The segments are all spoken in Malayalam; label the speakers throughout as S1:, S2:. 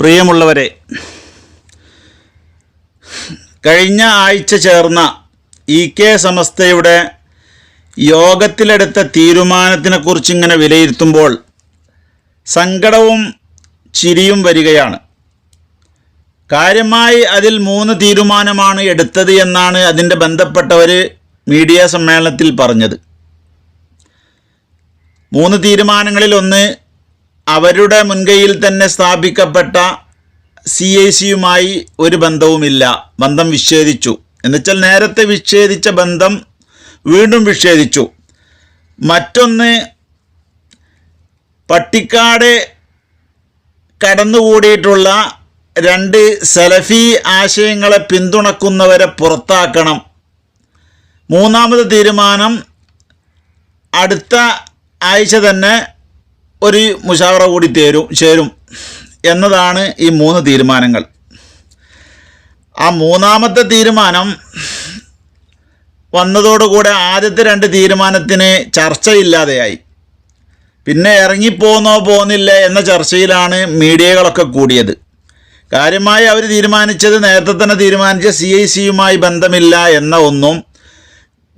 S1: പ്രിയമുള്ളവരെ കഴിഞ്ഞ ആഴ്ച ചേർന്ന ഇ കെ സമസ്തയുടെ യോഗത്തിലെടുത്ത തീരുമാനത്തിനെക്കുറിച്ച് ഇങ്ങനെ വിലയിരുത്തുമ്പോൾ സങ്കടവും ചിരിയും വരികയാണ്. കാര്യമായി അതിൽ മൂന്ന് തീരുമാനമാണ് എടുത്തത് എന്നാണ് അതിന്റെ ബന്ധപ്പെട്ടവർ മീഡിയ സമ്മേളനത്തിൽ പറഞ്ഞത്. മൂന്ന് തീരുമാനങ്ങളിൽ ഒന്ന് അവരുടെ മുൻകൈയിൽ തന്നെ സ്ഥാപിക്കപ്പെട്ട സി ഐ സിയുമായി ഒരു ബന്ധവുമില്ല. ബന്ധം വിച്ഛേദിച്ചു. എന്നുവെച്ചാൽ നേരത്തെ വിച്ഛേദിച്ച ബന്ധം വീണ്ടും വിച്ഛേദിച്ചു. മറ്റൊന്ന് പട്ടിക്കാട് കടന്നുകൂടിയിട്ടുള്ള രണ്ട് സലഫി ആശയങ്ങളെ പിന്തുണക്കുന്നവരെ പുറത്താക്കണം. മൂന്നാമത് തീരുമാനം അടുത്ത ആഴ്ച തന്നെ ഒരു മുഷാവറ കൂടി തേരും ചേരും എന്നതാണ് ഈ മൂന്ന് തീരുമാനങ്ങൾ. ആ മൂന്നാമത്തെ തീരുമാനം വന്നതോടുകൂടെ ആദ്യത്തെ രണ്ട് തീരുമാനത്തിന് ചർച്ചയില്ലാതെയായി. പിന്നെ ഇറങ്ങിപ്പോന്നോ പോകുന്നില്ല എന്ന ചർച്ചയിലാണ് മീഡിയകളൊക്കെ കൂടിയത്. കാര്യമായി അവർ തീരുമാനിച്ചത് നേരത്തെ തന്നെ തീരുമാനിച്ച സി ഐ സിയുമായി ബന്ധമില്ല എന്ന ഒന്നും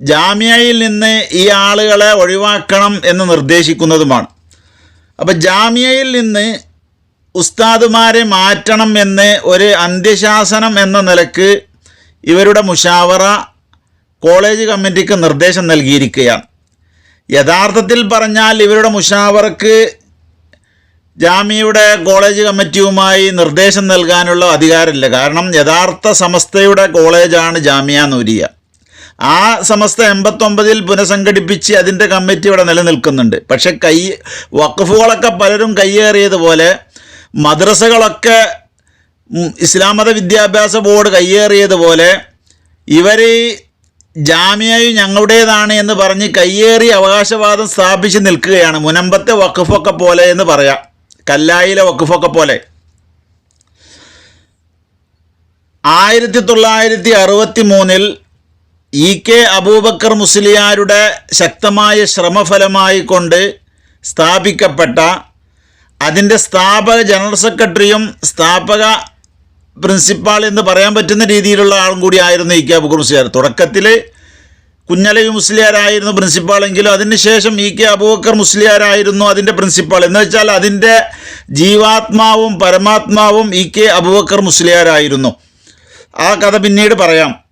S1: ജാമ്യയിൽ നിന്ന് ഈ ആളുകളെ ഒഴിവാക്കണം എന്ന് നിർദ്ദേശിക്കുന്നതുമാണ്. അപ്പോൾ ജാമ്യയിൽ നിന്ന് ഉസ്താദുമാരെ മാറ്റണം എന്ന് ഒരു അന്ത്യശാസനം എന്ന നിലയ്ക്ക് ഇവരുടെ മുഷാവറ കോളേജ് കമ്മിറ്റിക്ക് നിർദ്ദേശം നൽകിയിരിക്കുകയാണ്. യഥാർത്ഥത്തിൽ പറഞ്ഞാൽ ഇവരുടെ മുഷാവറക്ക് ജാമ്യയുടെ കോളേജ് കമ്മിറ്റിയുമായി നിർദ്ദേശം നൽകാനുള്ള അധികാരമില്ല. കാരണം യഥാർത്ഥ സമസ്തയുടെ കോളേജാണ് ജാമ്യ നൂരിയ. ആ സമസ്ത എൺപത്തൊമ്പതിൽ പുനഃസംഘടിപ്പിച്ച് അതിന്റെ കമ്മിറ്റി ഇവിടെ നിലനിൽക്കുന്നുണ്ട്. പക്ഷേ കൈ വഖഫുകളൊക്കെ പലരും കയ്യേറിയതുപോലെ മദ്രസകളൊക്കെ ഇസ്ലാം മത വിദ്യാഭ്യാസ ബോർഡ് കയ്യേറിയതുപോലെ ഇവർ ജാമ്യയും ഞങ്ങളുടേതാണ് എന്ന് പറഞ്ഞ് കയ്യേറി അവകാശവാദം സ്ഥാപിച്ച് നിൽക്കുകയാണ്. മുനമ്പത്തെ വഖഫൊക്കെ പോലെ എന്ന് പറയാം. കല്ലായിലെ വഖഫൊക്കെ പോലെ. ആയിരത്തി തൊള്ളായിരത്തി അറുപത്തി മൂന്നിൽ ഇ കെ അബൂബക്കർ മുസ്ലിയാരുടെ ശക്തമായ ശ്രമഫലമായി കൊണ്ട് സ്ഥാപിക്കപ്പെട്ട അതിന്റെ സ്ഥാപക ജനറൽ സെക്രട്ടറിയും സ്ഥാപക പ്രിൻസിപ്പാൾ എന്ന് പറയാൻ പറ്റുന്ന രീതിയിലുള്ള ആളും കൂടി ആയിരുന്നു ഇ കെ അബൂബക്കർ മുസ്ലിയാർ. തുടക്കത്തിൽ കുഞ്ഞലവി മുസ്ലിയാരായിരുന്നു പ്രിൻസിപ്പാളെങ്കിലും അതിനുശേഷം ഇ കെ അബൂബക്കർ മുസ്ലിയാരായിരുന്നു അതിന്റെ പ്രിൻസിപ്പാൾ. എന്ന് വെച്ചാൽ അതിന്റെ ജീവാത്മാവും പരമാത്മാവും ഇ കെ അബൂബക്കർ മുസ്ലിയാരായിരുന്നു. ആ കഥ പിന്നീട് പറയാം.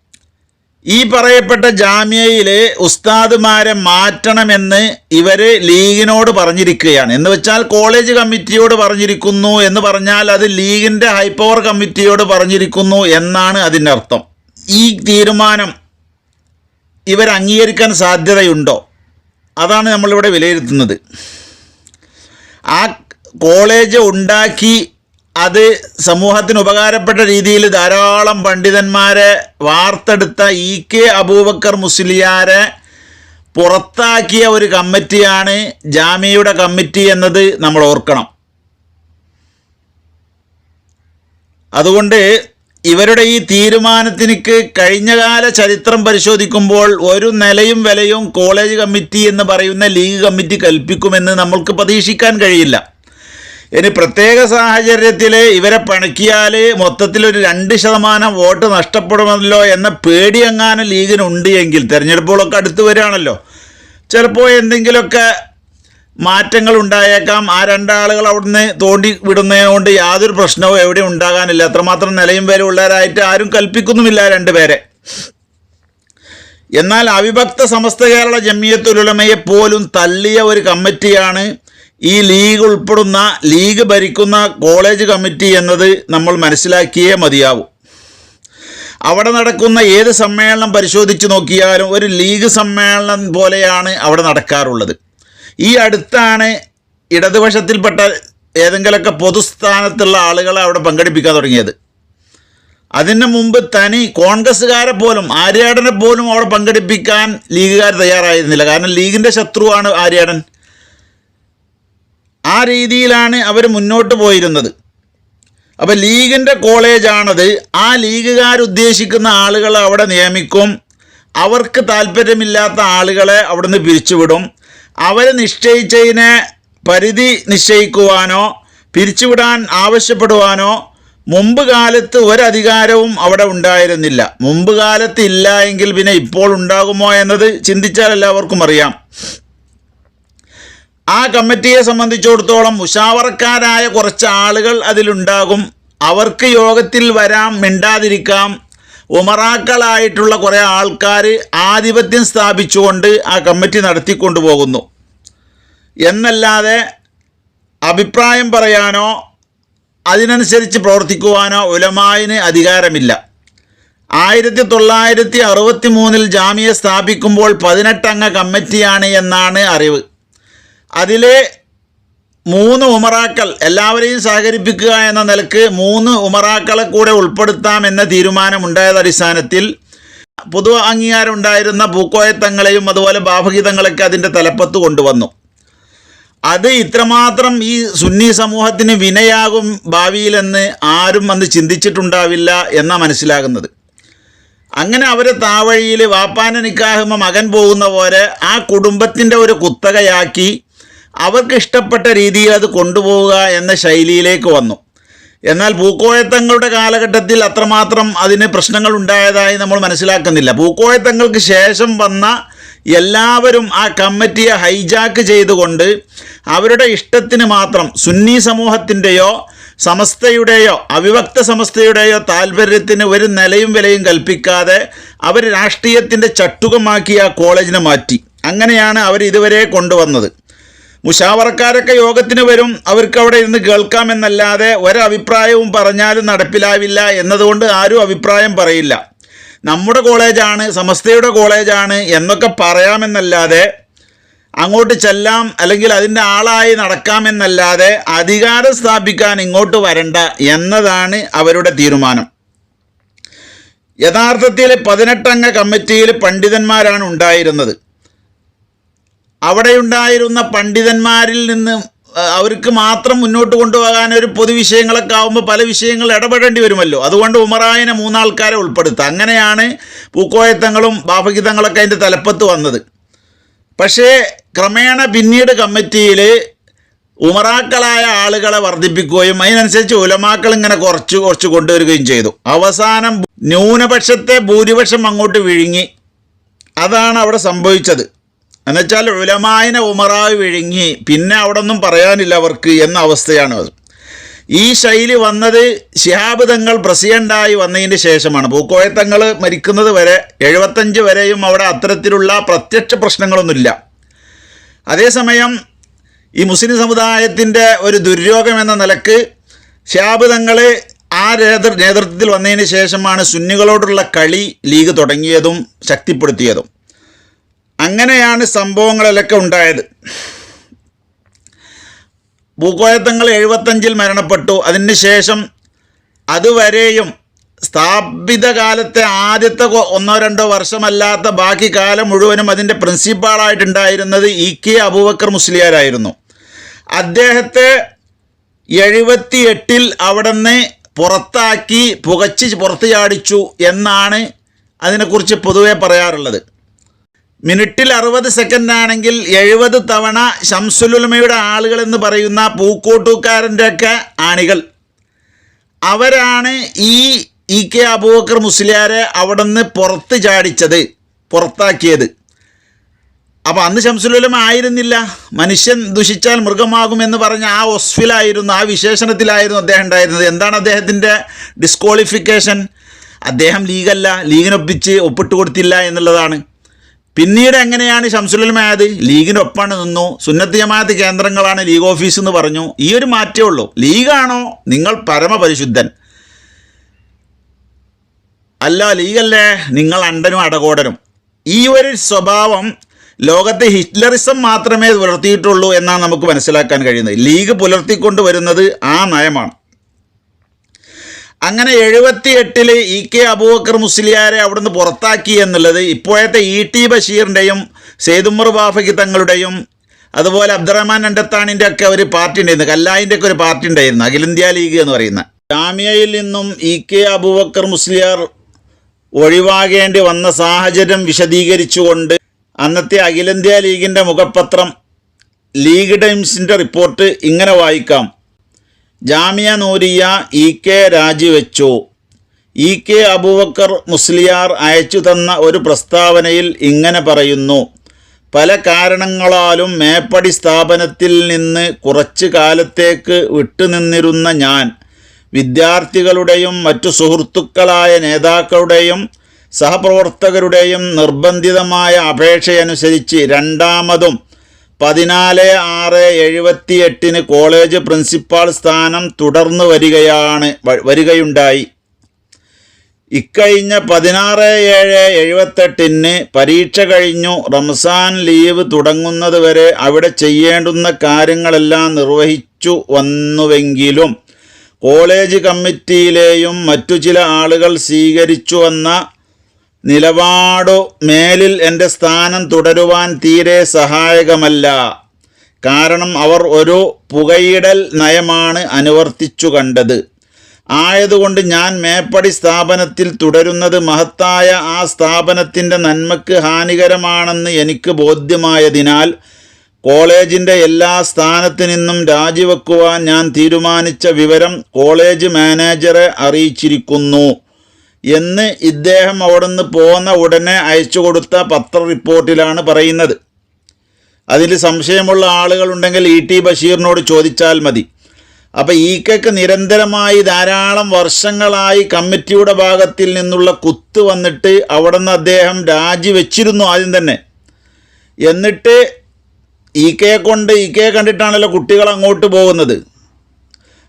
S1: ഈ പറയപ്പെട്ട ജാമ്യയിലെ ഉസ്താദുമാരെ മാറ്റണമെന്ന് ഇവർ ലീഗിനോട് പറഞ്ഞിരിക്കുകയാണ്. എന്ന് വെച്ചാൽ കോളേജ് കമ്മിറ്റിയോട് പറഞ്ഞിരിക്കുന്നു എന്ന് പറഞ്ഞാൽ അത് ലീഗിന്റെ ഹൈപ്പവർ കമ്മിറ്റിയോട് പറഞ്ഞിരിക്കുന്നു എന്നാണ് അതിന്റെ അർത്ഥം ഈ തീരുമാനം ഇവർ അംഗീകരിക്കാൻ സാധ്യതയുണ്ടോ? അതാണ് നമ്മളിവിടെ വിലയിരുത്തുന്നത്. ആ കോളേജ് ഉണ്ടാക്കി അത് സമൂഹത്തിന് ഉപകാരപ്പെട്ട രീതിയിൽ ധാരാളം പണ്ഡിതന്മാരെ വാർത്തെടുത്ത ഇ കെ അബൂബക്കർ മുസ്ലിയാരെ പുറത്താക്കിയ ഒരു കമ്മിറ്റിയാണ് ജാമ്യയുടെ കമ്മിറ്റി എന്നത് നമ്മൾ ഓർക്കണം. അതുകൊണ്ട് ഇവരുടെ ഈ തീരുമാനത്തിനിക്ക് കഴിഞ്ഞകാല ചരിത്രം പരിശോധിക്കുമ്പോൾ ഒരു നിലയും വിലയും കോളേജ് കമ്മിറ്റി എന്ന് പറയുന്ന ലീഗ് കമ്മിറ്റി കൽപ്പിക്കുമെന്ന് നമ്മൾക്ക് പ്രതീക്ഷിക്കാൻ കഴിയില്ല. ഇനി പ്രത്യേക സാഹചര്യത്തിൽ ഇവരെ പണിക്കിയാൽ മൊത്തത്തിൽ ഒരു രണ്ട് ശതമാനം വോട്ട് നഷ്ടപ്പെടുമല്ലോ എന്ന പേടി എങ്ങാനും ലീഗിനുണ്ട് എങ്കിൽ തിരഞ്ഞെടുപ്പുകളൊക്കെ അടുത്ത് വരികയാണല്ലോ. ചിലപ്പോൾ എന്തെങ്കിലുമൊക്കെ മാറ്റങ്ങൾ ഉണ്ടായേക്കാം ആ രണ്ടാളുകൾ അവിടുന്ന് തോണ്ടി വിടുന്നതുകൊണ്ട് യാതൊരു പ്രശ്നവും എവിടെ ഉണ്ടാകാനില്ല. അത്രമാത്രം നിലയും പേരും ഉള്ളവരായിട്ട് ആരും കൽപ്പിക്കുന്നുമില്ല രണ്ടുപേരെ. എന്നാൽ അവിഭക്ത സമസ്ത കേരള ജമിയത്തുലുലമയെ പോലും തള്ളിയ ഒരു കമ്മിറ്റിയാണ് ഈ ലീഗ് ഉൾപ്പെടുന്ന ലീഗ് ഭരിക്കുന്ന കോളേജ് കമ്മിറ്റി എന്നത് നമ്മൾ മനസ്സിലാക്കിയേ മതിയാവൂ. അവിടെ നടക്കുന്ന ഏത് സമ്മേളനം പരിശോധിച്ച് നോക്കിയാലും ഒരു ലീഗ് സമ്മേളനം പോലെയാണ് അവിടെ നടക്കാറുള്ളത്. ഈ അടുത്താണ് ഇടതുപക്ഷത്തിൽപ്പെട്ട ഏതെങ്കിലുമൊക്കെ പൊതുസ്ഥാനത്തുള്ള ആളുകളെ അവിടെ പങ്കെടുപ്പിക്കാൻ തുടങ്ങിയത്. അതിന് മുമ്പ് തനി കോൺഗ്രസ്സുകാരെ പോലും ആര്യാടനെ പോലും അവിടെ പങ്കെടുപ്പിക്കാൻ ലീഗുകാർ തയ്യാറായിരുന്നില്ല. കാരണം ലീഗിന്റെ ശത്രുവാണ് ആര്യാടൻ. ആ രീതിയിലാണ് അവർ മുന്നോട്ട് പോയിരുന്നത്. അപ്പോൾ ലീഗിന്റെ കോളേജാണത്. ആ ലീഗുകാരുദ്ദേശിക്കുന്ന ആളുകൾ അവിടെ നിയമിക്കും. അവർക്ക് താല്പര്യമില്ലാത്ത ആളുകളെ അവിടുന്ന് പിരിച്ചുവിടും. അവർ നിശ്ചയിച്ചതിനെ പരിധി നിശ്ചയിക്കുവാനോ പിരിച്ചുവിടാൻ ആവശ്യപ്പെടുവാനോ മുമ്പ് കാലത്ത് ഒരധികാരവും അവിടെ ഉണ്ടായിരുന്നില്ല. മുമ്പ് കാലത്ത് ഇല്ല എങ്കിൽ പിന്നെ ഇപ്പോൾ ഉണ്ടാകുമോ എന്നത് ചിന്തിച്ചാൽ എല്ലാവർക്കും അറിയാം. ആ കമ്മിറ്റിയെ സംബന്ധിച്ചിടത്തോളം മുഷാവറക്കാരായ കുറച്ച് ആളുകൾ അതിലുണ്ടാകും. അവർക്ക് യോഗത്തിൽ വരാം മിണ്ടാതിരിക്കാം. ഉമറാക്കളായിട്ടുള്ള കുറേ ആൾക്കാർ ആധിപത്യം സ്ഥാപിച്ചുകൊണ്ട് ആ കമ്മിറ്റി നടത്തിക്കൊണ്ടു പോകുന്നു എന്നല്ലാതെ അഭിപ്രായം പറയാനോ അതിനനുസരിച്ച് പ്രവർത്തിക്കുവാനോ ഉലമായിന് അധികാരമില്ല. ആയിരത്തി തൊള്ളായിരത്തി അറുപത്തി മൂന്നിൽ ജാമ്യ സ്ഥാപിക്കുമ്പോൾ പതിനെട്ടംഗ കമ്മിറ്റിയാണ് എന്നാണ് അറിവ്. അതിലെ മൂന്ന് ഉമറാക്കൾ എല്ലാവരെയും സഹകരിപ്പിക്കുക എന്ന നിലയ്ക്ക് മൂന്ന് ഉമറാക്കളെ കൂടെ ഉൾപ്പെടുത്താം എന്ന തീരുമാനമുണ്ടായത് അടിസ്ഥാനത്തിൽ പൊതു അംഗീകാരം ഉണ്ടായിരുന്ന പൂക്കോയത്തങ്ങളെയും അതുപോലെ ബാഭഗീതങ്ങളൊക്കെ അതിന്റെ തലപ്പത്ത് കൊണ്ടുവന്നു. അത് ഇത്രമാത്രം ഈ സുന്നി സമൂഹത്തിന് വിനയാകും ഭാവിയിലെന്ന് ആരും അന്ന് ചിന്തിച്ചിട്ടുണ്ടാവില്ല എന്നാ മനസ്സിലാകുന്നത്. അങ്ങനെ അവർ താവഴിയിൽ വാപ്പാന നിക്കാഹുമ മകൻ പോകുന്ന പോലെ ആ കുടുംബത്തിന്റെ ഒരു കുത്തകയാക്കി അവർക്ക് ഇഷ്ടപ്പെട്ട രീതിയിൽ അത് കൊണ്ടുപോവുക എന്ന ശൈലിയിലേക്ക് വന്നു. എന്നാൽ പൂക്കോയത്തങ്ങളുടെ കാലഘട്ടത്തിൽ അത്രമാത്രം അതിന് പ്രശ്നങ്ങൾ ഉണ്ടായതായി നമ്മൾ മനസ്സിലാക്കുന്നില്ല. പൂക്കോയത്തങ്ങൾക്ക് ശേഷം വന്ന എല്ലാവരും ആ കമ്മിറ്റിയെ ഹൈജാക്ക് ചെയ്തുകൊണ്ട് അവരുടെ ഇഷ്ടത്തിന് മാത്രം സുന്നി സമൂഹത്തിന്റെയോ സമസ്തയുടെയോ അവിഭക്ത സമസ്തയുടെയോ താല്പര്യത്തിന് ഒരു നിലയും വിലയും കൽപ്പിക്കാതെ അവർ രാഷ്ട്രീയത്തിന്റെ ചട്ടുകമാക്കി ആ കോളേജിനെ മാറ്റി. അങ്ങനെയാണ് അവർ ഇതുവരെ കൊണ്ടുവന്നത്. മുഷാവറക്കാരൊക്കെ യോഗത്തിന് വരും. അവർക്ക് അവിടെ ഇരുന്ന് കേൾക്കാമെന്നല്ലാതെ ഒരഭിപ്രായവും പറഞ്ഞാലും നടപ്പിലാവില്ല എന്നതുകൊണ്ട് ആരും അഭിപ്രായം പറയില്ല. നമ്മുടെ കോളേജാണ് സമസ്തയുടെ കോളേജാണ് എന്നൊക്കെ പറയാമെന്നല്ലാതെ അങ്ങോട്ട് ചെല്ലാം അല്ലെങ്കിൽ അതിന്റെ ആളായി നടക്കാമെന്നല്ലാതെ അധികാരം സ്ഥാപിക്കാൻ ഇങ്ങോട്ട് വരണ്ട എന്നതാണ് അവരുടെ തീരുമാനം. യഥാർത്ഥത്തിൽ പതിനെട്ടംഗ കമ്മിറ്റിയിൽ പണ്ഡിതന്മാരാണ് ഉണ്ടായിരുന്നത്. അവിടെയുണ്ടായിരുന്ന പണ്ഡിതന്മാരിൽ നിന്ന് അവർക്ക് മാത്രം മുന്നോട്ട് കൊണ്ടുപോകാൻ ഒരു പൊതുവിഷയങ്ങളൊക്കെ ആകുമ്പോൾ പല വിഷയങ്ങൾ ഇടപെടേണ്ടി വരുമല്ലോ. അതുകൊണ്ട് ഉമറായനെ മൂന്നാൾക്കാരെ ഉൾപ്പെടുത്തുക. അങ്ങനെയാണ് പൂക്കോയത്തങ്ങളും ബാഫഗീതങ്ങളൊക്കെ അതിന്റെ തലപ്പത്ത് വന്നത്. പക്ഷേ ക്രമേണ പിന്നീട് കമ്മിറ്റിയിൽ ഉമറാക്കളായ ആളുകളെ വർദ്ധിപ്പിക്കുകയും അതിനനുസരിച്ച് ഉലമാക്കൾ ഇങ്ങനെ കുറച്ച് കുറച്ച് കൊണ്ടുവരികയും ചെയ്തു. അവസാനം ന്യൂനപക്ഷത്തെ ഭൂരിപക്ഷം അങ്ങോട്ട് വിഴുങ്ങി. അതാണ് അവിടെ സംഭവിച്ചത്. എന്നുവെച്ചാൽ ഉലമായനെ ഉമറായി വിഴുങ്ങി പിന്നെ അവിടെ ഒന്നും പറയാനില്ല അവർക്ക് എന്ന അവസ്ഥയാണ് ഈ ശൈലി വന്നത് ശിഹാബ് തങ്ങൾ പ്രസിഡന്റായി വന്നതിന് ശേഷമാണ്. പൂക്കോയത്തങ്ങൾ മരിക്കുന്നത് വരെ എഴുപത്തഞ്ച് വരെയും അവിടെ അത്തരത്തിലുള്ള പ്രത്യക്ഷ പ്രശ്നങ്ങളൊന്നുമില്ല. അതേസമയം ഈ മുസ്ലിം സമുദായത്തിന്റെ ഒരു ദുര്യോഗം എന്ന നിലയ്ക്ക് ഷിഹാബ് തങ്ങൾ ആ നേതൃ നേതൃത്വത്തിൽ വന്നതിന് ശേഷമാണ് സുന്നികളോടുള്ള കളി ലീഗ് തുടങ്ങിയതും ശക്തിപ്പെടുത്തിയതും. അങ്ങനെയാണ് സംഭവങ്ങളിലൊക്കെ ഉണ്ടായത്. ഭൂകോയത്തങ്ങൾ എഴുപത്തഞ്ചിൽ മരണപ്പെട്ടു. അതിനുശേഷം അതുവരെയും സ്ഥാപിത കാലത്തെ ആദ്യത്തെ ഒന്നോ രണ്ടോ വർഷമല്ലാത്ത ബാക്കി കാലം മുഴുവനും അതിന്റെ പ്രിൻസിപ്പാളായിട്ടുണ്ടായിരുന്നത് ഇ കെ അബൂബക്കർ മുസ്ലിയാരായിരുന്നു. അദ്ദേഹത്തെ എഴുപത്തി എട്ടിൽ അവിടുന്ന് പുറത്താക്കി പുകച്ച് പുറത്തു ചാടിച്ചു എന്നാണ് അതിനെക്കുറിച്ച് പൊതുവെ പറയാറുള്ളത്. മിനിറ്റിൽ അറുപത് സെക്കൻഡ് ആണെങ്കിൽ എഴുപത് തവണ ഷംസുലുലമയുടെ ആളുകൾ എന്ന് പറയുന്ന പൂക്കോട്ടൂക്കാരന്റെ ആണികൾ. അവരാണ് ഈ ഇ കെ അബൂബക്കർ മുസ്ലിയാരെ അവിടെ നിന്ന് പുറത്ത് ചാടിച്ചത് പുറത്താക്കിയത്. അപ്പോൾ അന്ന് ശംസുലുലം ആയിരുന്നില്ല. മനുഷ്യൻ ദുഷിച്ചാൽ മൃഗമാകുമെന്ന് പറഞ്ഞ ആ ഒസ്ഫിലായിരുന്നു ആ വിശേഷണത്തിലായിരുന്നു അദ്ദേഹം ഉണ്ടായിരുന്നത്. എന്താണ് അദ്ദേഹത്തിന്റെ ഡിസ്ക്വാളിഫിക്കേഷൻ അദ്ദേഹം ലീഗല്ല ലീഗിനൊപ്പിച്ച് ഒപ്പിട്ട് കൊടുത്തില്ല എന്നുള്ളതാണ്. പിന്നീട് എങ്ങനെയാണ് ഷംസുലുലമായത് ലീഗിനൊപ്പാണ് നിന്നു? സുന്നത്ത് കേന്ദ്രങ്ങളാണ് ലീഗ് ഓഫീസ് എന്ന് പറഞ്ഞു. ഈ ഒരു മാറ്റേ ഉള്ളൂ. ലീഗാണോ? നിങ്ങൾ പരമപരിശുദ്ധൻ. അല്ല ലീഗല്ലേ? നിങ്ങൾ അണ്ടനും അടകോടനും. ഈ ഒരു സ്വഭാവം ലോകത്തെ ഹിറ്റ്ലറിസം മാത്രമേ പുലർത്തിയിട്ടുള്ളൂ എന്നാണ് നമുക്ക് മനസ്സിലാക്കാൻ കഴിയുന്നത്. ലീഗ് പുലർത്തിക്കൊണ്ട് വരുന്നത് ആ നയമാണ്. അങ്ങനെ എഴുപത്തി എട്ടിൽ ഇ കെ അബൂബക്കർ മുസ്ലിയാരെ അവിടുന്ന് പുറത്താക്കി എന്നുള്ളത് ഇപ്പോഴത്തെ ഇ ടി ബഷീറിന്റെയും സേതുമർ ബാഫക്കി തങ്ങളുടെയും അതുപോലെ അബ്ദുറഹ്മാൻ അണ്ടത്താണിന്റെ ഒക്കെ ഒരു പാർട്ടി ഉണ്ടായിരുന്നു കല്ലായിന്റെ ഒക്കെ ഒരു പാർട്ടി ഉണ്ടായിരുന്നു അഖിലേന്ത്യാ ലീഗ് എന്ന് പറയുന്ന. ജാമ്യയിൽ നിന്നും ഇ കെ അബൂബക്കർ മുസ്ലിയാർ ഒഴിവാകേണ്ടി വന്ന സാഹചര്യം വിശദീകരിച്ചുകൊണ്ട് അന്നത്തെ അഖിലേന്ത്യാ ലീഗിന്റെ മുഖപത്രം ലീഗ് ടൈംസിന്റെ റിപ്പോർട്ട് ഇങ്ങനെ വായിക്കാം. ജാമിയ നൂരിയ ഇ കെ രാജിവെച്ചു. ഇ കെ അബൂബക്കർ മുസ്ലിയാർ അയച്ചു തന്ന ഒരു പ്രസ്താവനയിൽ ഇങ്ങനെ പറയുന്നു. പല കാരണങ്ങളാലും മേപ്പടി സ്ഥാപനത്തിൽ നിന്ന് കുറച്ച് കാലത്തേക്ക് വിട്ടുനിന്നിരുന്ന ഞാൻ വിദ്യാർത്ഥികളുടെയും മറ്റു സുഹൃത്തുക്കളായ നേതാക്കളുടെയും സഹപ്രവർത്തകരുടെയും നിർബന്ധിതമായ അപേക്ഷയനുസരിച്ച് രണ്ടാമതും പതിനാല് ആറ് എഴുപത്തി എട്ടിന് കോളേജ് പ്രിൻസിപ്പാൾ സ്ഥാനം തുടർന്നു വരികയാണ് വരികയുണ്ടായി. ഇക്കഴിഞ്ഞ പതിനാറ് ഏഴ് എഴുപത്തെട്ടിന് പരീക്ഷ കഴിഞ്ഞു. റംസാൻ ലീവ് തുടങ്ങുന്നത് വരെ അവിടെ ചെയ്യേണ്ടുന്ന കാര്യങ്ങളെല്ലാം നിർവഹിച്ചു വന്നുവെങ്കിലും കോളേജ് കമ്മിറ്റിയിലെയും മറ്റു ചില ആളുകൾ സ്വീകരിച്ചു വന്ന നിലപാടു മേലിൽ എന്റെ സ്ഥാനം തുടരുവാൻ തീരെ സഹായകമല്ല. കാരണം അവർ ഒരു പുകയിടൽ നയമാണ് അനുവർത്തിച്ചു കണ്ടത്. ആയതുകൊണ്ട് ഞാൻ മേപ്പടി സ്ഥാപനത്തിൽ തുടരുന്നത് മഹത്തായ ആ സ്ഥാപനത്തിന്റെ നന്മയ്ക്ക് ഹാനികരമാണെന്ന് എനിക്ക് ബോധ്യമായതിനാൽ കോളേജിന്റെ എല്ലാ സ്ഥാനത്തു നിന്നും രാജിവെക്കുവാൻ ഞാൻ തീരുമാനിച്ച വിവരം കോളേജ് മാനേജറെ അറിയിച്ചിരിക്കുന്നു. എന്ന് ഇദ്ദേഹം അവിടുന്ന് പോന്ന ഉടനെ അയച്ചു കൊടുത്ത പത്ര റിപ്പോർട്ടിലാണ് പറയുന്നത്. അതിൽ സംശയമുള്ള ആളുകളുണ്ടെങ്കിൽ ഇ ടി ബഷീറിനോട് ചോദിച്ചാൽ മതി. അപ്പോൾ ഈ കെക്ക് നിരന്തരമായി ധാരാളം വർഷങ്ങളായി കമ്മിറ്റിയുടെ ഭാഗത്തിൽ നിന്നുള്ള കുത്ത് വന്നിട്ട് അവിടെ നിന്ന് അദ്ദേഹം രാജിവെച്ചിരുന്നു ആദ്യം തന്നെ. എന്നിട്ട് ഈ കെ കൊണ്ട് ഈ കെ കണ്ടിട്ടാണല്ലോ കുട്ടികൾ അങ്ങോട്ട് പോകുന്നത്.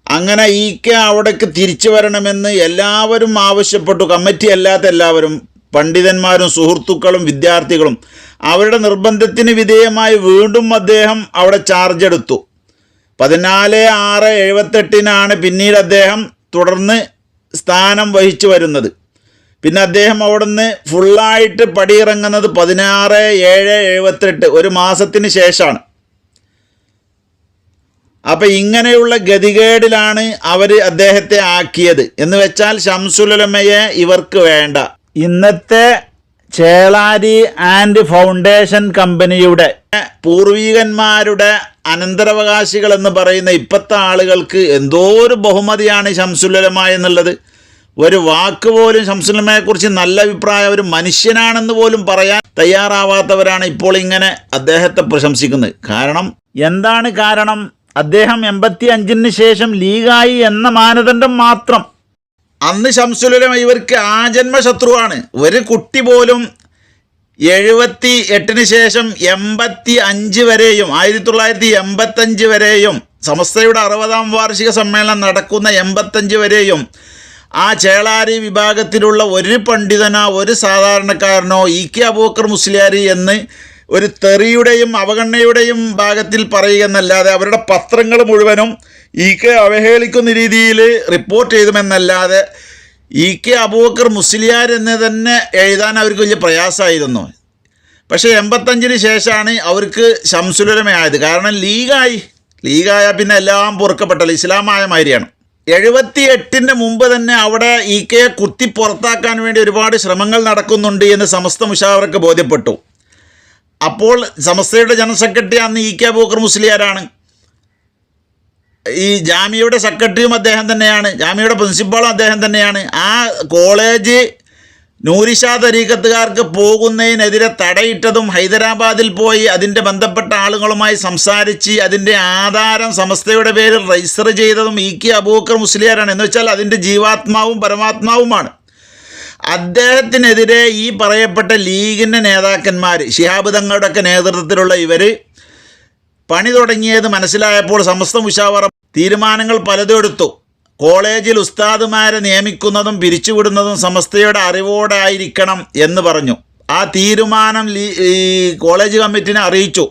S1: അങ്ങനെ ഈ കെ അവിടേക്ക് തിരിച്ചു വരണമെന്ന് എല്ലാവരും ആവശ്യപ്പെട്ടു. കമ്മിറ്റി അല്ലാത്ത എല്ലാവരും പണ്ഡിതന്മാരും സുഹൃത്തുക്കളും വിദ്യാർത്ഥികളും അവരുടെ നിർബന്ധത്തിന് വിധേയമായി വീണ്ടും അദ്ദേഹം അവിടെ ചാർജ് എടുത്തു. പതിനാല് ആറ് എഴുപത്തെട്ടിനാണ് പിന്നീട് അദ്ദേഹം തുടർന്ന് സ്ഥാനം വഹിച്ചു വരുന്നത്. പിന്നെ അദ്ദേഹം അവിടുന്ന് ഫുള്ളായിട്ട് പടിയിറങ്ങുന്നത് പതിനാറ് ഏഴ് എഴുപത്തെട്ട് ഒരു മാസത്തിന് ശേഷമാണ്. അപ്പം ഇങ്ങനെയുള്ള ഗതികേടിലാണ് അവർ അദ്ദേഹത്തെ ആക്കിയത്. എന്ന് വെച്ചാൽ ഷംസുലമയെ ഇവർക്ക് വേണ്ട. ഇന്നത്തെ ചേളാരി ആൻഡ് ഫൗണ്ടേഷൻ കമ്പനിയുടെ പൂർവീകന്മാരുടെ അനന്തരവകാശികൾ എന്ന് പറയുന്ന ഇപ്പോഴത്തെ ആളുകൾക്ക് എന്തോ ഒരു ബഹുമതിയാണ് ശംസുലമ എന്നുള്ളത്. ഒരു വാക്ക് പോലും ഷംസുലമയെക്കുറിച്ച് നല്ല അഭിപ്രായം ഒരു മനുഷ്യനാണെന്ന് പോലും പറയാൻ തയ്യാറാവാത്തവരാണ് ഇപ്പോൾ ഇങ്ങനെ അദ്ദേഹത്തെ പ്രശംസിക്കുന്നത്. കാരണം എന്താണ് കാരണം? അദ്ദേഹം എൺപത്തി അഞ്ചിന് ശേഷം ലീഗായി എന്ന മാനദണ്ഡം മാത്രം. അന്ന് ശംസുലുലം ഇവർക്ക് ആജന്മ ശത്രുവാണ് ഒരു കുട്ടി പോലും എഴുപത്തി എട്ടിന് ശേഷം എൺപത്തി അഞ്ച് വരെയും ആയിരത്തി തൊള്ളായിരത്തി എൺപത്തഞ്ച് വരെയും സമസ്തയുടെ അറുപതാം വാർഷിക സമ്മേളനം നടക്കുന്ന എൺപത്തഞ്ച് വരെയും ആ ചേളാരി വിഭാഗത്തിലുള്ള ഒരു പണ്ഡിതനോ ഒരു സാധാരണക്കാരനോ ഇ കെ അബൂക്കർ മുസ്ലിയാരി എന്ന് ഒരു തെറിയുടെയും അവഗണനയുടെയും ഭാഗത്തിൽ പറയുക എന്നല്ലാതെ അവരുടെ പത്രങ്ങൾ മുഴുവനും ഇ കെ അവഹേളിക്കുന്ന രീതിയിൽ റിപ്പോർട്ട് ചെയ്തുമെന്നല്ലാതെ ഇ കെ അബൂബക്കർ മുസ്ലിയാർ എന്ന് തന്നെ എഴുതാൻ അവർക്ക് വലിയ പ്രയാസമായിരുന്നു. പക്ഷേ എൺപത്തഞ്ചിന് ശേഷമാണ് അവർക്ക് ശംസുലരമയായത്. കാരണം ലീഗായി. ലീഗായ പിന്നെ എല്ലാം പൊറുക്കപ്പെട്ടല്ലോ. ഇസ്ലാമായ മാതിരിയാണ്. എഴുപത്തി എട്ടിന്റെ മുമ്പ് തന്നെ അവിടെ ഇ കെ കുത്തി പുറത്താക്കാൻ വേണ്ടി ഒരുപാട് ശ്രമങ്ങൾ നടക്കുന്നുണ്ട് എന്ന് സമസ്ത മുഷാവർക്ക് ബോധ്യപ്പെട്ടു. അപ്പോൾ സമസ്തയുടെ ജനറൽ സെക്രട്ടറി അന്ന് ഇ കെ ബോക്കർ മുസ്ലിയാരാണ്. ഈ ജാമ്യയുടെ സെക്രട്ടറിയും അദ്ദേഹം തന്നെയാണ്. ജാമ്യയുടെ പ്രിൻസിപ്പാളും അദ്ദേഹം തന്നെയാണ്. ആ കോളേജ് നൂരിഷാ തരീക്കത്തുകാർക്ക് പോകുന്നതിനെതിരെ തടയിട്ടതും ഹൈദരാബാദിൽ പോയി അതിന്റെ ബന്ധപ്പെട്ട ആളുകളുമായി സംസാരിച്ച് അതിന്റെ ആധാരം സമസ്തയുടെ പേരിൽ രജിസ്റ്റർ ചെയ്തതും ഇ കെ അബൂക്കർ മുസ്ലിയാരാണ്. എന്ന് വെച്ചാൽ അതിന്റെ ജീവാത്മാവും പരമാത്മാവുമാണ്. അദ്ദേഹത്തിനെതിരെ ഈ പറയപ്പെട്ട ലീഗിന്റെ നേതാക്കന്മാർ ശിഹാബ് തങ്ങളുടെയൊക്കെ നേതൃത്വത്തിലുള്ള ഇവർ പണി തുടങ്ങിയത് മനസ്സിലായപ്പോൾ സമസ്ത മുഷാവറ തീരുമാനങ്ങൾ പലതും എടുത്തു. കോളേജിൽ ഉസ്താദുമാരെ നിയമിക്കുന്നതും പിരിച്ചുവിടുന്നതും സമസ്തയുടെ അറിവോടായിരിക്കണം എന്ന് പറഞ്ഞു. ആ തീരുമാനം ഈ കോളേജ് കമ്മിറ്റിനെ അറിയിച്ചു.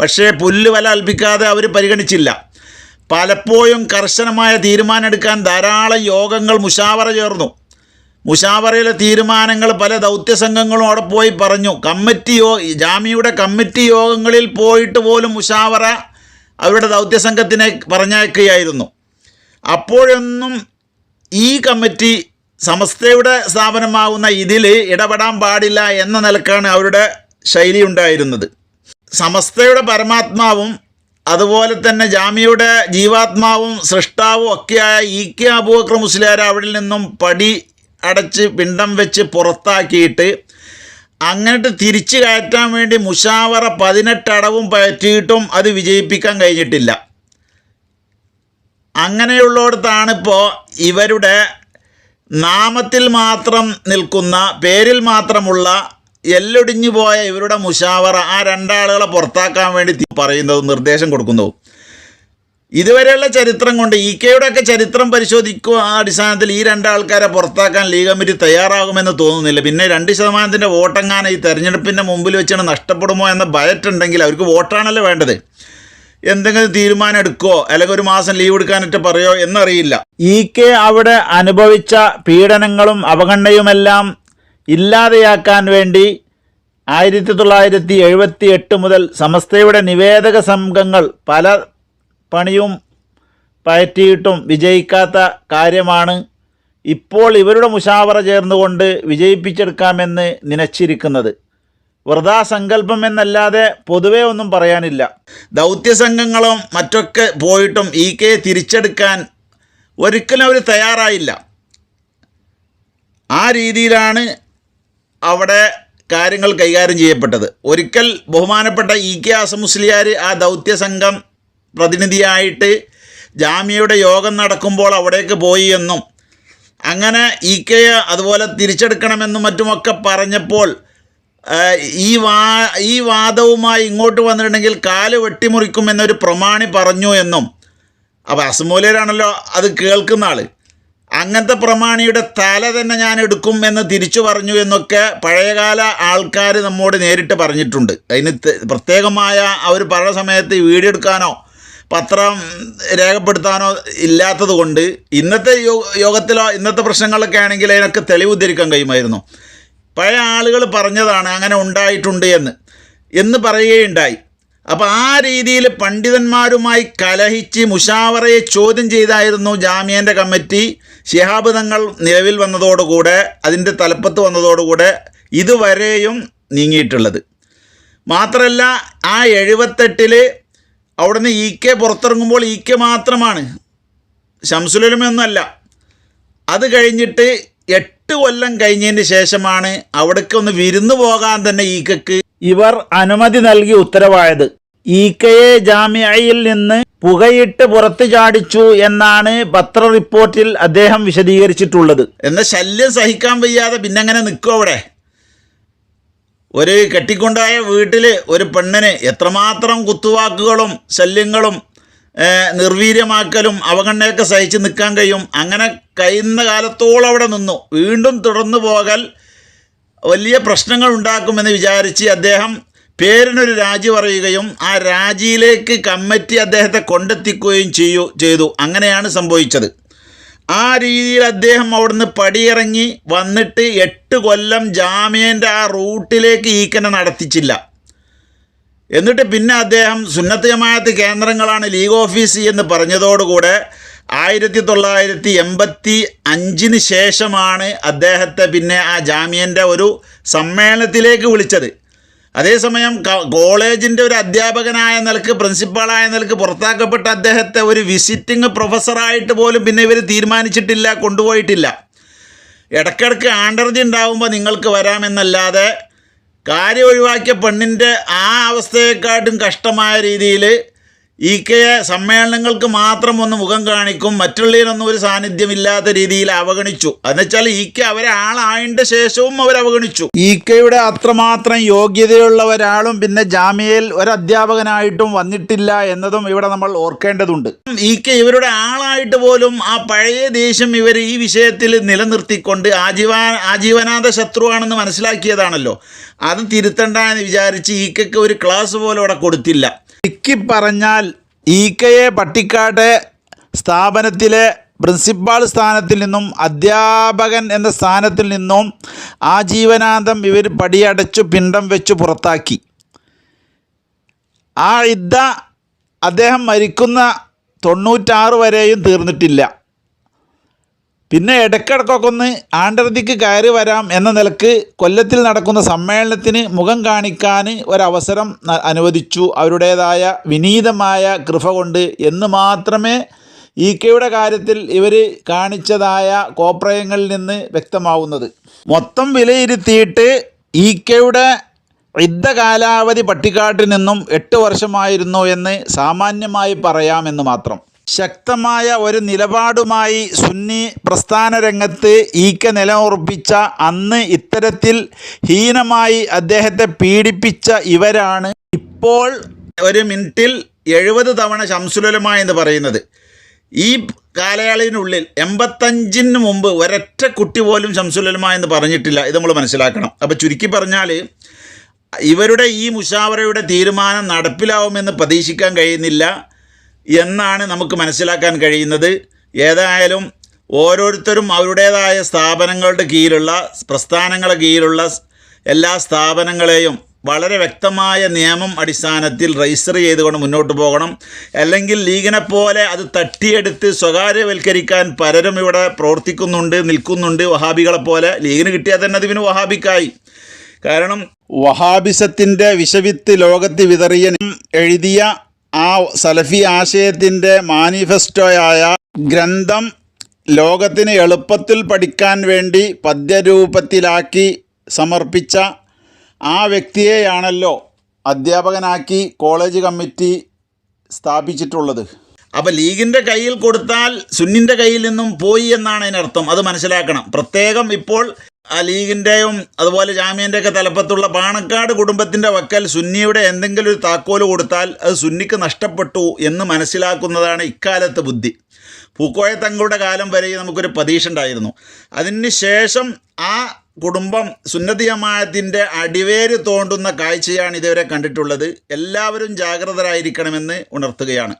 S1: പക്ഷേ പുല്ല് വല അൽപ്പിക്കാതെ അവർ പരിഗണിച്ചില്ല. പലപ്പോഴും കർശനമായ തീരുമാനമെടുക്കാൻ ധാരാളം യോഗങ്ങൾ മുഷാവറ ചേർന്നു. മുഷാവറയിലെ തീരുമാനങ്ങൾ പല ദൗത്യ സംഘങ്ങളും അവിടെ പോയി പറഞ്ഞു. കമ്മിറ്റി യോ ജാമ്യയുടെ കമ്മിറ്റി യോഗങ്ങളിൽ പോയിട്ട് പോലും മുഷാവറ അവരുടെ ദൗത്യ സംഘത്തിനെ പറഞ്ഞയക്കുകയായിരുന്നു. അപ്പോഴൊന്നും ഈ കമ്മിറ്റി സമസ്തയുടെ സ്ഥാപനമാവുന്ന ഇതിൽ ഇടപെടാൻ പാടില്ല എന്ന നിലക്കാണ് അവരുടെ ശൈലി ഉണ്ടായിരുന്നത്. സമസ്തയുടെ പരമാത്മാവും അതുപോലെ തന്നെ ജാമ്യയുടെ ജീവാത്മാവും സൃഷ്ടാവും ഒക്കെയായ ഇ കെ അബൂബക്കർ മുസ്ലിയാർ അവിടെ നിന്നും പടി അടച്ച് പിണ്ടം വെച്ച് പുറത്താക്കിയിട്ട് അങ്ങോട്ട് തിരിച്ചു കയറ്റാൻ വേണ്ടി മുഷാവറ പതിനെട്ടടവും പറ്റിയിട്ടും അത് വിജയിപ്പിക്കാൻ കഴിഞ്ഞിട്ടില്ല. അങ്ങനെയുള്ളിടത്താണിപ്പോൾ ഇവരുടെ നാമത്തിൽ മാത്രം നിൽക്കുന്ന പേരിൽ മാത്രമുള്ള എല്ലൊടിഞ്ഞു പോയ ഇവരുടെ മുഷാവറ ആ രണ്ടാളുകളെ പുറത്താക്കാൻ വേണ്ടി പറയുന്നതും നിർദ്ദേശം കൊടുക്കുന്നതും. ഇതുവരെയുള്ള ചരിത്രം കൊണ്ട് ഇ കെയുടെ ഒക്കെ ചരിത്രം പരിശോധിക്കുക ആ അടിസ്ഥാനത്തിൽ ഈ രണ്ടാൾക്കാരെ പുറത്താക്കാൻ ലീഗ് കമ്മിറ്റി തയ്യാറാകുമെന്ന് തോന്നുന്നില്ല. പിന്നെ രണ്ട് ശതമാനത്തിന്റെ വോട്ടെങ്ങാനും ഈ തെരഞ്ഞെടുപ്പിന്റെ മുമ്പിൽ വെച്ചാണ് നഷ്ടപ്പെടുമോ എന്ന ഭയറ്റുണ്ടെങ്കിൽ അവർക്ക് വോട്ടാണല്ലോ വേണ്ടത്. എന്തെങ്കിലും തീരുമാനം എടുക്കുമോ അല്ലെങ്കിൽ ഒരു മാസം ലീവ് എടുക്കാനിട്ട് പറയോ എന്നറിയില്ല. ഇ കെ അവിടെ അനുഭവിച്ച പീഡനങ്ങളും അവഗണനയുമെല്ലാം ഇല്ലാതെയാക്കാൻ വേണ്ടി ആയിരത്തി തൊള്ളായിരത്തി എഴുപത്തി എട്ട് മുതൽ സമസ്തയുടെ നിവേദക സംഘങ്ങൾ പല പണിയും പയറ്റിയിട്ടും വിജയിക്കാത്ത കാര്യമാണ് ഇപ്പോൾ ഇവരുടെ മുഷാവറ ചേർന്നുകൊണ്ട് വിജയിപ്പിച്ചെടുക്കാമെന്ന് നനച്ചിരിക്കുന്നത്. വൃഥാ സങ്കല്പം എന്നല്ലാതെ പൊതുവെ ഒന്നും പറയാനില്ല. ദൗത്യസംഘങ്ങളും മറ്റൊക്കെ പോയിട്ടും ഇ കെ തിരിച്ചെടുക്കാൻ ഒരിക്കലും അവർ തയ്യാറായില്ല. ആ രീതിയിലാണ് അവിടെ കാര്യങ്ങൾ കൈകാര്യം ചെയ്യപ്പെട്ടത്. ഒരിക്കൽ ബഹുമാനപ്പെട്ട ഇ കെ ആസമുസ്ലിയാർ ആ ദൗത്യസംഘം പ്രതിനിധിയായിട്ട് ജാമ്യയുടെ യോഗം നടക്കുമ്പോൾ അവിടേക്ക് പോയി എന്നും അങ്ങനെ ഇ കെയെ അതുപോലെ തിരിച്ചെടുക്കണമെന്നും മറ്റുമൊക്കെ പറഞ്ഞപ്പോൾ ഈ വാ ഈ വാദവുമായി ഇങ്ങോട്ട് വന്നിട്ടുണ്ടെങ്കിൽ കാൽ വെട്ടിമുറിക്കുമെന്നൊരു പ്രമാണി പറഞ്ഞു എന്നും അപ്പോൾ അസമൂലരാണല്ലോ അത് കേൾക്കുന്ന ആൾ അങ്ങനത്തെ പ്രമാണിയുടെ തല തന്നെ ഞാൻ എടുക്കും എന്ന് തിരിച്ചു പറഞ്ഞു എന്നൊക്കെ പഴയകാല ആൾക്കാർ നമ്മോട് നേരിട്ട് പറഞ്ഞിട്ടുണ്ട്. അതിന് പ്രത്യേകമായ അവർ പല സമയത്ത് വീഡിയോ എടുക്കാനോ പത്രം രേഖപ്പെടുത്താനോ ഇല്ലാത്തത് കൊണ്ട് ഇന്നത്തെ യോഗത്തിലോ ഇന്നത്തെ പ്രശ്നങ്ങളൊക്കെ ആണെങ്കിൽ അതിനൊക്കെ തെളിവ് ഉദ്ധരിക്കാൻ കഴിയുമായിരുന്നു. പഴയ ആളുകൾ പറഞ്ഞതാണ് അങ്ങനെ ഉണ്ടായിട്ടുണ്ട് എന്ന്. എന്ന് പറയുകയുണ്ടായി. അപ്പോൾ ആ രീതിയിൽ പണ്ഡിതന്മാരുമായി കലഹിച്ച് മുഷാവറയെ ചോദ്യം ചെയ്തായിരുന്നു ജാമ്യന്റെ കമ്മിറ്റി. ശിഹാബ് തങ്ങൾ നിലവിൽ വന്നതോടുകൂടെ അതിന്റെ തലപ്പത്ത് വന്നതോടുകൂടെ ഇതുവരെയും നീങ്ങിയിട്ടുള്ളത്. മാത്രമല്ല ആ എഴുപത്തെട്ടിൽ അവിടുന്ന് ഇ കെ പുറത്തിറങ്ങുമ്പോൾ ഇ കെ മാത്രമാണ്. ശംസുലമൊന്നുമല്ല അത് കഴിഞ്ഞിട്ട് എട്ട് കൊല്ലം കഴിഞ്ഞതിന് ശേഷമാണ് അവിടേക്ക് ഒന്ന് വിരുന്നു പോകാൻ തന്നെ ഈക്കക്ക് ഇവർ അനുമതി നൽകി ഉത്തരവായത്. കെയെ ജാമ്യയിൽ നിന്ന് പുകയിട്ട് പുറത്തു ചാടിച്ചു എന്നാണ് പത്ര റിപ്പോർട്ടിൽ അദ്ദേഹം വിശദീകരിച്ചിട്ടുള്ളത്. എന്ന ശല്യം സഹിക്കാൻ വയ്യാതെ പിന്നെങ്ങനെ നിൽക്കും അവിടെ? ഒരു കെട്ടിക്കൊണ്ടായ വീട്ടിൽ ഒരു പെണ്ണിന് എത്രമാത്രം കുത്തുവാക്കുകളും ശല്യങ്ങളും നിർവീര്യമാക്കലും അവഗണനയൊക്കെ സഹിച്ച് നിൽക്കാൻ കഴിയും. അങ്ങനെ കഴിയുന്ന കാലത്തോളം അവിടെ നിന്നു. വീണ്ടും തുടർന്നു പോകൽ വലിയ പ്രശ്നങ്ങൾ ഉണ്ടാക്കുമെന്ന് വിചാരിച്ച് അദ്ദേഹം പേരിനൊരു രാജി പറയുകയും ആ രാജിയിലേക്ക് കമ്മിറ്റി അദ്ദേഹത്തെ കൊണ്ടെത്തിക്കുകയും ചെയ്യു ചെയ്തു. അങ്ങനെയാണ് സംഭവിച്ചത്. ആ രീതിയിൽ അദ്ദേഹം അവിടുന്ന് പടിയിറങ്ങി വന്നിട്ട് എട്ട് കൊല്ലം ജാമ്യന്റെ ആ റൂട്ടിലേക്ക് ഈക്കനെ നടത്തിച്ചില്ല. എന്നിട്ട് പിന്നെ അദ്ദേഹം സുന്നത്ത് ജമാഅത്ത് കേന്ദ്രങ്ങളാണ് ലീഗ് ഓഫീസ് എന്ന് പറഞ്ഞതോടുകൂടെ ആയിരത്തി തൊള്ളായിരത്തി എൺപത്തി അഞ്ചിന് ശേഷമാണ് അദ്ദേഹത്തെ പിന്നെ ആ ജാമ്യന്റെ ഒരു സമ്മേളനത്തിലേക്ക് വിളിച്ചത്. അതേസമയം കോളേജിന്റെ ഒരു അധ്യാപകനായ നിലയ്ക്ക് പ്രിൻസിപ്പാളായ നിലയ്ക്ക് പുറത്താക്കപ്പെട്ട അദ്ദേഹത്തെ ഒരു വിസിറ്റിംഗ് പ്രൊഫസറായിട്ട് പോലും പിന്നെ ഇവർ തീരുമാനിച്ചിട്ടില്ല കൊണ്ടുപോയിട്ടില്ല. ഇടയ്ക്കിടയ്ക്ക് ആണ്ടർജി ഉണ്ടാകുമ്പോൾ നിങ്ങൾക്ക് വരാമെന്നല്ലാതെ കാര്യം ഒഴിവാക്കിയ പെണ്ണിന്റെ ആ അവസ്ഥയെക്കാട്ടും കഷ്ടമായ രീതിയിൽ ഈ കെ സമ്മേളനങ്ങൾക്ക് മാത്രം ഒന്ന് മുഖം കാണിക്കും. മറ്റുള്ളതിനൊന്നും ഒരു സാന്നിധ്യമില്ലാത്ത രീതിയിൽ അവഗണിച്ചു. എന്നുവെച്ചാൽ ഈ കെ അവരെ ശേഷവും അവർ അവഗണിച്ചു. ഈ കെയുടെ അത്രമാത്രം യോഗ്യതയുള്ള ഒരാളും പിന്നെ ജാമ്യയിൽ ഒരു അധ്യാപകനായിട്ടും വന്നിട്ടില്ല എന്നതും ഇവിടെ നമ്മൾ ഓർക്കേണ്ടതുണ്ട്. ഈ കെ ഇവരുടെ ആളായിട്ട് പോലും ആ പഴയ ദേഷ്യം ഇവർ ഈ വിഷയത്തിൽ നിലനിർത്തിക്കൊണ്ട് ആജീവാ ആജീവനാഥ ശത്രുവാണെന്ന് മനസ്സിലാക്കിയതാണല്ലോ. അത് തിരുത്തണ്ട എന്ന് വിചാരിച്ച് ഈ കെക്ക് ഒരു ക്ലാസ് പോലും അവിടെ കൊടുത്തില്ല. ചുരുക്കി പറഞ്ഞാൽ ഇ കെ എ പട്ടിക്കാട്ടെ സ്ഥാപനത്തിലെ പ്രിൻസിപ്പാൾ സ്ഥാനത്തിൽ നിന്നും അധ്യാപകൻ എന്ന സ്ഥാനത്തിൽ നിന്നും ആജീവനാന്തം ഇവർ പടിയടച്ചു പിണ്ടം വെച്ച് പുറത്താക്കി. ആ ഇദ്ദ അദ്ദേഹം മരിക്കുന്ന തൊണ്ണൂറ്റാറ് വരെയും തീർന്നിട്ടില്ല. പിന്നെ ഇടയ്ക്കിടയ്ക്കൊക്കെ ഒന്ന് ആണ്ടർതിക്ക് കയറി വരാം എന്ന നിലയ്ക്ക് കൊല്ലത്തിൽ നടക്കുന്ന സമ്മേളനത്തിന് മുഖം കാണിക്കാൻ ഒരവസരം അനുവദിച്ചു. അവരുടേതായ വിനീതമായ കൃപ കൊണ്ട് എന്ന് മാത്രമേ ഇ കെയുടെ കാര്യത്തിൽ ഇവർ കാണിച്ചതായ കോപ്രയങ്ങളിൽ നിന്ന് വ്യക്തമാവുന്നത്. മൊത്തം വിലയിരുത്തിയിട്ട് ഇ കെയുടെ യുദ്ധ കാലാവധി പട്ടിക്കാട്ടിൽ നിന്നും എട്ട് വർഷമായിരുന്നു എന്ന് സാമാന്യമായി പറയാമെന്ന് മാത്രം. ശക്തമായ ഒരു നിലപാടുമായി സുന്നി പ്രസ്ഥാന രംഗത്ത് ഈക്ക നിലയുറപ്പിച്ച അന്ന് ഇത്തരത്തിൽ ഹീനമായി അദ്ദേഹത്തെ പീഡിപ്പിച്ച ഇവരാണ് ഇപ്പോൾ ഒരു മിനിറ്റിൽ എഴുപത് തവണ ശംസുലമ എന്ന് പറയുന്നത്. ഈ കാലയളവിനുള്ളിൽ എൺപത്തഞ്ചിന് മുമ്പ് ഒരൊറ്റ കുട്ടി പോലും ശംസുലമ എന്ന് പറഞ്ഞിട്ടില്ല. ഇത് നമ്മൾ മനസ്സിലാക്കണം. അപ്പോൾ ചുരുക്കി പറഞ്ഞാൽ ഇവരുടെ ഈ മുഷാവറയുടെ തീരുമാനം നടപ്പിലാവുമെന്ന് പ്രതീക്ഷിക്കാൻ കഴിയുന്നില്ല. എന്നാണ് നമുക്ക് മനസ്സിലാക്കാൻ കഴിയുന്നത്. ഏതായാലും ഓരോരുത്തരും അവരുടേതായ സ്ഥാപനങ്ങളുടെ കീഴിലുള്ള പ്രസ്ഥാനങ്ങളുടെ കീഴിലുള്ള എല്ലാ സ്ഥാപനങ്ങളെയും വളരെ വ്യക്തമായ നിയമം അടിസ്ഥാനത്തിൽ രജിസ്റ്റർ ചെയ്തുകൊണ്ട് മുന്നോട്ട് പോകണം. അല്ലെങ്കിൽ ലീഗിനെ പോലെ അത് തട്ടിയെടുത്ത് സ്വകാര്യവൽക്കരിക്കാൻ പലരും ഇവിടെ പ്രവർത്തിക്കുന്നുണ്ട് നിൽക്കുന്നുണ്ട്. വഹാബികളെ പോലെ ലീഗിന് കിട്ടിയാൽ തന്നെ അത് വഹാബിക്കായി. കാരണം വഹാബിസത്തിന്റെ വിഷവിത്ത് ലോകത്ത് വിതറിയ എഴുതിയ ആ സലഫി ആശയത്തിന്റെ മാനിഫെസ്റ്റോയായ ഗ്രന്ഥം ലോകത്തിന് എളുപ്പത്തിൽ പഠിക്കാൻ വേണ്ടി പദ്യരൂപത്തിലാക്കി സമർപ്പിച്ച ആ വ്യക്തിയെയാണല്ലോ അധ്യാപകനാക്കി കോളേജ് കമ്മിറ്റി സ്ഥാപിച്ചിട്ടുള്ളത്. അപ്പോൾ ലീഗിന്റെ കയ്യിൽ കൊടുത്താൽ സുന്നിന്റെ കയ്യിൽ നിന്നും പോയി എന്നാണ് അതിനർത്ഥം. അത് മനസ്സിലാക്കണം. പ്രത്യേകം ഇപ്പോൾ ആ ലീഗിന്റെയും അതുപോലെ ജാമ്യന്റെ ഒക്കെ തലപ്പത്തുള്ള പാണക്കാട് കുടുംബത്തിന്റെ വക്കൽ സുന്നിയുടെ എന്തെങ്കിലും ഒരു താക്കോൽ കൊടുത്താൽ അത് സുന്നിക്ക് നഷ്ടപ്പെട്ടു എന്ന് മനസ്സിലാക്കുന്നതാണ് ഇക്കാലത്ത് ബുദ്ധി. പൂക്കോയ തങ്ങളുടെ കാലം വരെ നമുക്കൊരു പ്രതീക്ഷ ഉണ്ടായിരുന്നു. അതിന് ശേഷം ആ കുടുംബം സുന്നതി ജമാഅത്തിന്റെ അടിവേര് തോണ്ടുന്ന കാഴ്ചയാണ് ഇതുവരെ കണ്ടിട്ടുള്ളത്. എല്ലാവരും ജാഗ്രതരായിരിക്കണമെന്ന് ഉണർത്തുകയാണ്.